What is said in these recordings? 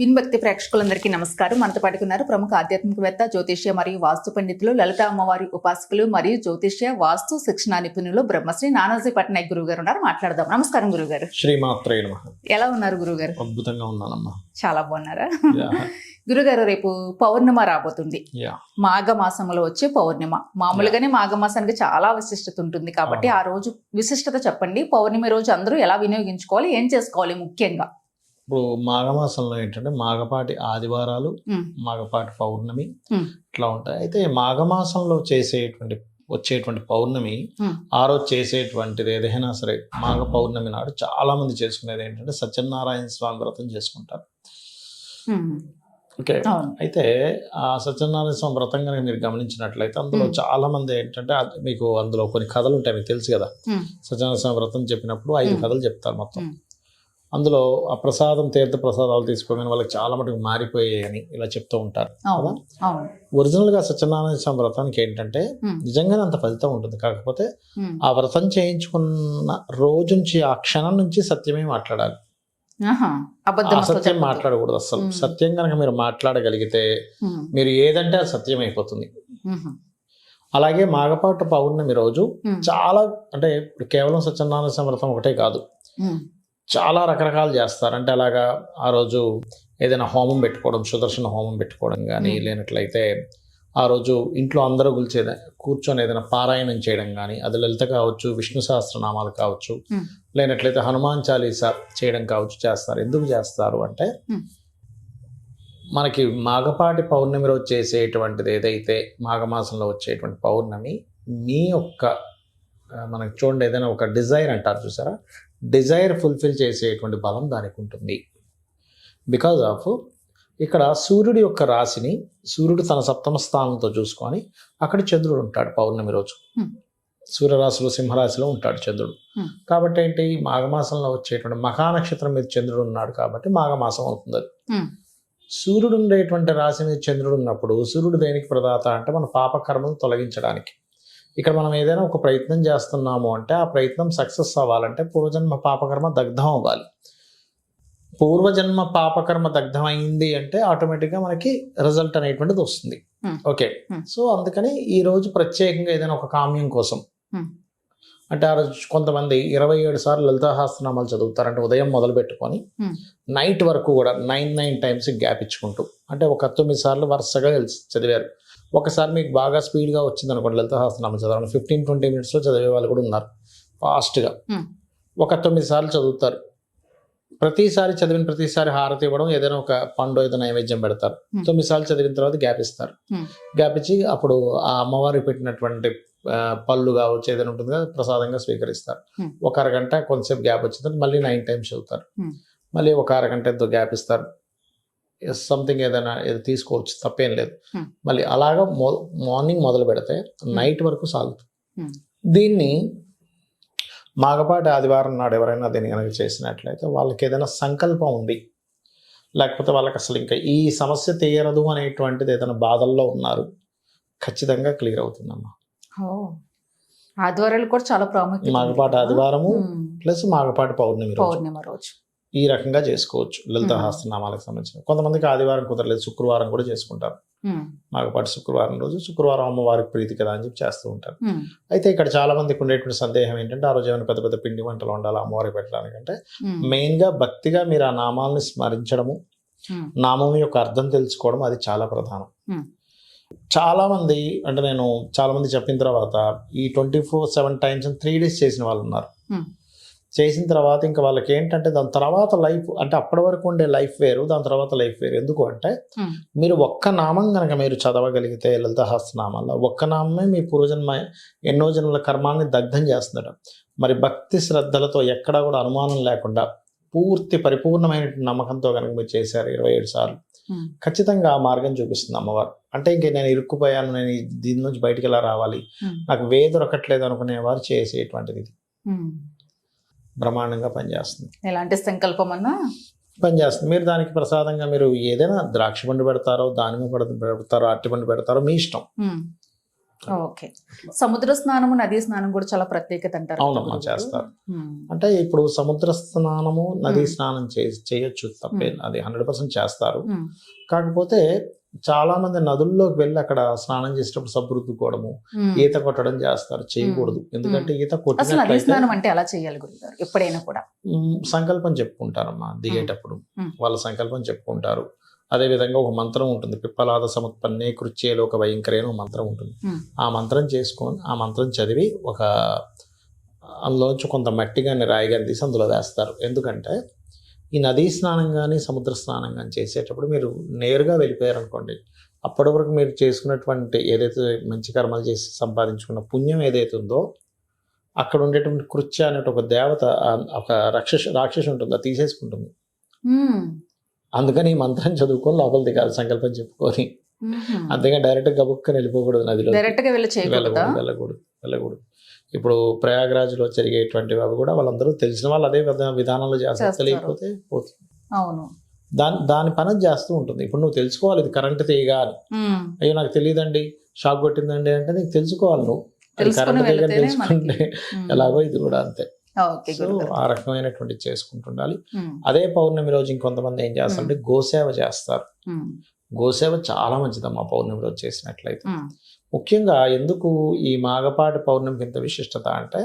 విన్భక్తి ప్రేక్షకులందరికీ నమస్కారం. మనతో పాటుగా ఉన్నారు ప్రముఖ ఆధ్యాత్మికవేత్త జ్యోతిష్య మరియు వాస్తు పండితులు లలిత అమ్మవారి ఉపాసకులు మరియు జ్యోతిష్య వాస్తు శిక్షణ నిపుణులు బ్రహ్మశ్రీ నానాజీ పట్నాయక్ గురువు గారు ఉన్నారు. మాట్లాడదాం. నమస్కారం గురువు గారు శ్రీమాత్రే ఎలా ఉన్నారు గురువు గారు అద్భుతంగా ఉన్నానమ్మా. చాలా బాగున్నారా? గురుగారు రేపు పౌర్ణిమ రాబోతుంది. యా. మాఘ మాసంలో వచ్చే పౌర్ణిమ. మామూలుగానే మాఘ మాసానికి చాలా విశిష్టత ఉంటుంది కాబట్టి ఆ రోజు విశిష్టత చెప్పండి. పౌర్ణమి రోజు అందరూ ఎలా వినియోగించుకోవాలి? ఏం చేసుకోవాలి ముఖ్యంగా? ఇప్పుడు మాఘమాసంలో ఏంటంటే మాఘపాటి ఆదివారాలు మాఘపాటి పౌర్ణమి ఇట్లా ఉంటాయి. అయితే మాఘమాసంలో చేసేటువంటి వచ్చేటువంటి పౌర్ణమి ఆ రోజు చేసేటువంటిది ఏదైనా సరే మాఘ పౌర్ణమి నాడు చాలా మంది చేసుకునేది ఏంటంటే సత్యనారాయణ స్వామి వ్రతం చేసుకుంటారు. ఓకే. అయితే ఆ సత్యనారాయణ స్వామి వ్రతం కనుక మీరు గమనించినట్లయితే అందులో. చాలా మంది ఏంటంటే మీకు అందులో కొన్ని కథలు ఉంటాయి మీకు తెలుసు కదా. సత్యనారాయణ స్వామి వ్రతం చెప్పినప్పుడు ఐదు. కథలు చెప్తారు మొత్తం. అందులో ఆ ప్రసాదం తీర్థ ప్రసాదాలు తీసుకోగానే వాళ్ళకి చాలా మటుకు మారిపోయాయని ఇలా చెప్తూ ఉంటారు. అవును ఒరిజినల్గా సత్యనారాయణ స్వామి వ్రతానికి ఏంటంటే నిజంగానే అంత ఫలితం ఉంటుంది. కాకపోతే. ఆ వ్రతం చేయించుకున్న రోజు నుంచి ఆ క్షణం నుంచి సత్యమే మాట్లాడాలి. అసత్యం. మాట్లాడకూడదు అసలు. సత్యం కనుక మీరు మాట్లాడగలిగితే మీరు ఏదంటే అది సత్యం అయిపోతుంది అలాగే మాగపాటు పౌర్ణమి రోజు చాలా అంటే ఇప్పుడు కేవలం సత్యనారాయణ స్వామి వ్రతం ఒకటే కాదు. చాలా రకరకాలు చేస్తారు అంటే అలాగా ఆ రోజు ఏదైనా హోమం పెట్టుకోవడం సుదర్శన హోమం పెట్టుకోవడం కానీ. లేనట్లయితే ఆ రోజు ఇంట్లో అందరూ కూర్చే కూర్చొని ఏదైనా పారాయణం చేయడం కానీ అది లలిత కావచ్చు విష్ణు సహస్రనామాలు కావచ్చు. లేనట్లయితే హనుమాన్ చాలీసా చేయడం కావచ్చు చేస్తారు ఎందుకు చేస్తారు అంటే. మనకి మాఘపాటి పౌర్ణమి రోజు చేసేటువంటిది ఏదైతే మాఘమాసంలో వచ్చేటువంటి పౌర్ణమి మీ యొక్క మనకి చూడండి ఏదైనా ఒక డిజైర్ అంటారు చూసారా? డిజైర్ ఫుల్ఫిల్ చేసేటువంటి బలం దానికి ఉంటుంది. బికాజ్ ఆఫ్ ఇక్కడ సూర్యుడి యొక్క రాశిని సూర్యుడు తన సప్తమ స్థానంతో చూసుకొని అక్కడ చంద్రుడు ఉంటాడు పౌర్ణమి రోజు. సూర్యరాశిలో సింహరాశిలో ఉంటాడు చంద్రుడు. కాబట్టి ఏంటి? మాఘమాసంలో వచ్చేటువంటి మఖా నక్షత్రం మీద చంద్రుడు ఉన్నాడు కాబట్టి మాఘమాసం అవుతుంది అది. సూర్యుడు ఉండేటువంటి రాశి మీద చంద్రుడు ఉన్నప్పుడు సూర్యుడు దేనికి ప్రదాత అంటే మన పాపకర్మను తొలగించడానికి. ఇక్కడ మనం ఏదైనా ఒక ప్రయత్నం చేస్తున్నాము అంటే ఆ ప్రయత్నం సక్సెస్ అవ్వాలంటే పూర్వజన్మ పాపకర్మ దగ్ధం అవ్వాలి పూర్వజన్మ పాపకర్మ దగ్ధం అయింది అంటే ఆటోమేటిక్గా మనకి రిజల్ట్ అనేటువంటిది వస్తుంది Hmm. Okay Hmm. సో అందుకని ఈ రోజు ప్రత్యేకంగా ఏదైనా ఒక కామ్యం కోసం Hmm. అంటే ఆ రోజు కొంతమంది ఇరవై ఏడు సార్లు లలితాహాస్త్రనామాలు చదువుతారు అంటే ఉదయం మొదలు పెట్టుకొని. నైట్ వరకు కూడా నైన్ నైన్ టైమ్స్ గ్యాప్ ఇచ్చుకుంటూ అంటే ఒక తొమ్మిది సార్లు వరుసగా చదివారు ఒకసారి మీకు బాగా స్పీడ్గా వచ్చింది అనుకోండి లలితాహాస్త్రనామం చదవడం ఫిఫ్టీన్ ట్వంటీ మినిట్స్లో చదివే వాళ్ళు కూడా ఉన్నారు ఫాస్ట్గా. ఒక తొమ్మిది సార్లు చదువుతారు ప్రతిసారి చదివిన ప్రతిసారి హారతి ఇవ్వడం ఏదైనా ఒక పండు ఏదైనా నైవేద్యం పెడతారు. తొమ్మిది సార్లు చదివిన తర్వాత గ్యాప్ ఇస్తారు. గ్యాప్ ఇచ్చి అప్పుడు ఆ అమ్మవారికి పెట్టినటువంటి పళ్ళు కావచ్చు ఏదైనా ఉంటుంది కదా ప్రసాదంగా స్వీకరిస్తారు. ఒక అరగంట కొంతసేపు గ్యాప్ వచ్చిన తర్వాత మళ్ళీ నైన్ టైమ్స్ చదువుతారు. మళ్ళీ ఒక అరగంట ఎంతో గ్యాప్ ఇస్తారు సంథింగ్ ఏదైనా ఏదో తీసుకోవచ్చు తప్పేం లేదు. Hmm. మళ్ళీ అలాగా మార్నింగ్ మొదలు పెడితే నైట్ వరకు సాగుతుంది Hmm. దీన్ని మాగపాటి ఆదివారం నాడు ఎవరైనా దీన్ని కనుక చేసినట్లయితే వాళ్ళకి ఏదైనా సంకల్పం ఉంది. లేకపోతే వాళ్ళకి అసలు ఇంకా ఈ సమస్య తీయరదు అనేటువంటిది ఏదైనా బాధల్లో ఉన్నారు. ఖచ్చితంగా క్లియర్ అవుతుందమ్మా. ఆదివారాలు కూడా చాలా ప్రాముఖ్యత ఉంది. మాగపాటి? ఆదివారము ప్లస్ మాగపాటి పౌర్ణమి పౌర్ణిమ రోజు. ఈ రకంగా చేసుకోవచ్చు. లలిత. హస్తనామాలకు సంబంధించిన. కొంతమందికి ఆదివారం కుదరలేదు శుక్రవారం కూడా చేసుకుంటారు. ఉమ్, మాగపాటి శుక్రవారం రోజు శుక్రవారం అమ్మవారికి ప్రీతి కదా అని చెప్పి చేస్తూ ఉంటారు. అయితే ఇక్కడ చాలా మందికి ఉండేటువంటి సందేహం ఏంటంటే ఆ రోజు ఏమైనా పెద్ద పెద్ద పిండి వంటలు ఉండాలి అమ్మవారికి పెట్టడానికంటే మెయిన్గా భక్తిగా మీరు ఆ నామాల్ని స్మరించడము నామం యొక్క అర్థం తెలుసుకోవడం అది చాలా ప్రధానం. Hmm. చాలా మంది అంటే నేను చాలా మంది చెప్పిన తర్వాత ఈ twenty four seven times three days చేసిన వాళ్ళు ఉన్నారు. చేసిన తర్వాత ఇంకా వాళ్ళకి ఏంటంటే దాని తర్వాత లైఫ్ అంటే అప్పటి వరకు ఉండే లైఫ్ వేరు దాని తర్వాత లైఫ్ వేరు. ఎందుకు అంటే. మీరు ఒక్క నామం కనుక మీరు చదవగలిగితే లలిత హస్తనామాల్లో ఒక్క నామమే మీ పూర్వజన్మ ఎన్నో జన్మల కర్మాన్ని దగ్ధం చేస్తున్నాడు మరి భక్తి శ్రద్ధలతో ఎక్కడా కూడా అనుమానం లేకుండా పూర్తి పరిపూర్ణమైన నమ్మకంతో కనుక మీరు చేశారు ఇరవై ఏడు సార్లు. ఖచ్చితంగా ఆ మార్గం చూపిస్తుంది అమ్మవారు. అంటే ఇంక నేను ఇరుక్కుపోయాను నేను దీని నుంచి బయటికి ఎలా రావాలి? నాకు వే దొరకట్లేదు అనుకునేవారు చేసేటువంటిది. బ్రహ్మాండంగా పనిచేస్తుంది. ఎలాంటి సంకల్పం అన్నా పనిచేస్తుంది. మీరు దానికి ప్రసాదంగా మీరు ఏదైనా ద్రాక్ష పండు పెడతారో దానిమ్మ పండు పెడతారో అరటి పండు పెడతారో మీ ఇష్టం. ఓకే. సముద్ర స్నానము నదీ స్నానం కూడా చాలా ప్రత్యేకత అంటారు. అవునమ్మా. చేస్తారు. అంటే ఇప్పుడు సముద్ర స్నానము నదీ. స్నానం చేయొచ్చు తప్పే. అది హండ్రెడ్ పర్సెంట్ చేస్తారు. కాకపోతే చాలా మంది నదుల్లోకి వెళ్ళి అక్కడ స్నానం చేసేటప్పుడు సబ్బు రుద్దుకోవడము ఉమ్. ఈత కొట్టడం చేస్తారు. చేయకూడదు. ఎందుకంటే ఈత కొట్టినట్లయితే ఎలా చేయాలి గురుగారు ఎప్పుడైనా కూడా. సంకల్పం చెప్పుకుంటారమ్మా దిగేటప్పుడు. వాళ్ళ సంకల్పం చెప్పుకుంటారు. అదే విధంగా ఒక మంత్రం ఉంటుంది. పిప్పలాద సముత్పన్నే కృత్యేలో ఒక భయంకరే అని ఒక మంత్రం ఉంటుంది. ఆ మంత్రం చేసుకొని ఆ మంత్రం చదివి ఒక అందులోంచి కొంత మట్టి కానీ రాయి కానీ తీసి అందులో వేస్తారు. ఎందుకంటే ఈ నదీ స్నానం కానీ సముద్ర స్నానం కానీ చేసేటప్పుడు మీరు నేరుగా వెళ్ళిపోయారు అనుకోండి అప్పటి వరకు మీరు చేసుకున్నటువంటి ఏదైతే మంచి కర్మలు చేసి సంపాదించుకున్న పుణ్యం ఏదైతే ఉందో అక్కడ ఉండేటువంటి కృత్య అనే ఒక దేవత ఒక రాక్షస రాక్షసి ఉంటుంది అది తీసేసుకుంటుంది. అందుకని ఈ మంత్రం చదువుకొని లోపల దిగాలి సంకల్పం చెప్పుకొని. అంతేగా డైరెక్ట్ గబుక్కని వెళ్ళిపోకూడదు నదిలో డైరెక్ట్గా వెళ్ళి చేయకూడదా? వెళ్ళకూడదు వెళ్ళకూడదు వెళ్ళకూడదు. ఇప్పుడు ప్రయాగ్రాజ్లో జరిగేటువంటివి అవి కూడా వాళ్ళందరూ తెలిసిన వాళ్ళు అదే విధ- విధానంలో చేస్తారు. తెలియకపోతే పోతుంది. అవును. దాని దాని పని చేస్తూ ఉంటుంది. ఇప్పుడు నువ్వు తెలుసుకోవాలి ఇది కరెంట్ తీగ అని. అయ్యో నాకు తెలియదండి షాక్ కొట్టిందండి అంటే నీకు తెలుసుకోవాలి నువ్వు. కరెంట్ తీగ వెళితేనే తెలుసుకుంటే. ఎలాగో ఇది కూడా అంతే. సో ఆ రకమైనటువంటి చేసుకుంటుండాలి. అదే పౌర్ణమి రోజు ఇంకొంతమంది ఏం చేస్తారంటే గోసేవ చేస్తారు. గోసేవ చాలా మంచిదమ్మా పౌర్ణమి రోజు చేసినట్లయితే. ముఖ్యంగా ఎందుకు ఈ మాగపాటి పౌర్ణమికి ఇంత విశిష్టత అంటే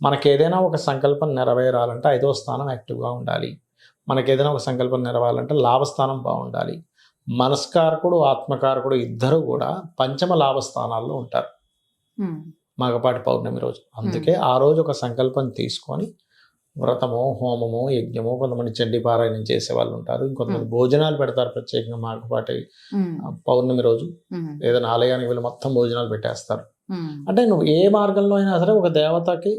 మనకి ఏదైనా ఒక సంకల్పం నెరవేరాలంటే ఐదో స్థానం యాక్టివ్గా ఉండాలి. మనకి ఏదైనా ఒక సంకల్పం నెరవేరాలంటే లాభస్థానం బాగుండాలి. మనస్కారకుడు ఆత్మకారకుడు ఇద్దరు కూడా పంచమ లాభస్థానాల్లో ఉంటారు. ఉమ్, మాగపాటి పౌర్ణమి రోజు. అందుకే ఆ రోజు ఒక సంకల్పం తీసుకొని వ్రతము హోమము యజ్ఞము కొంతమంది చండీ పారాయణం చేసే వాళ్ళు ఉంటారు. ఇంకొంతమంది భోజనాలు పెడతారు ప్రత్యేకంగా ఉమ్, ఆ, పౌర్ణమి రోజు. ఏదైనా ఆలయానికి వెళ్ళి మొత్తం భోజనాలు పెట్టేస్తారు. అంటే నువ్వు ఏ మార్గంలో అయినా సరే ఒక దేవతకి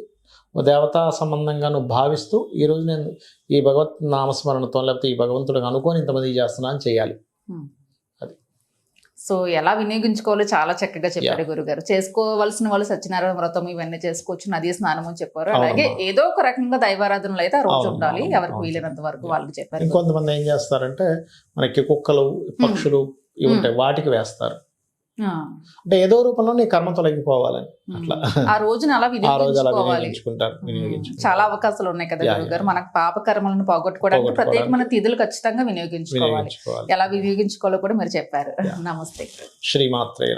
ఒక దేవతా సంబంధంగా నువ్వు భావిస్తూ ఈ రోజు నేను ఈ భగవత్ నామస్మరణతో లేకపోతే ఈ భగవంతుడికి అనుకొని ఇంతమంది చేస్తున్నా అని చేయాలి. సో ఎలా వినియోగించుకోవాలో చాలా చక్కగా చెప్పారు గురుగారు. చేసుకోవాల్సిన వాళ్ళు సత్యనారాయణ వ్రతం ఇవన్నీ చేసుకోవచ్చు నదీ స్నానం అని చెప్పారు. అలాగే. ఏదో ఒక రకంగా దైవారాధనలు అయితే ఆ రోజు ఉండాలి ఎవరికి. వీలైనంత వరకు వాళ్ళకి చెప్పారు. ఇంకొంతమంది ఏం చేస్తారంటే మనకి కుక్కలు పక్షులు ఇవి ఉంటాయి వాటికి వేస్తారు. అంటే ఏదో రూపంలో నీ కర్మ తొలగిపోవాలని. అట్లా. ఆ రోజున అలా వినియోగించుకుంటారు చాలా అవకాశాలు ఉన్నాయి కదా యా. మనకు పాప కర్మలను పోగొట్టుకోవడానికి. ప్రత్యేకమైన తిథులు ఖచ్చితంగా వినియోగించుకోవాలి ఎలా వినియోగించుకోవాలో కూడా మీరు చెప్పారు. నమస్తే శ్రీమాత్రే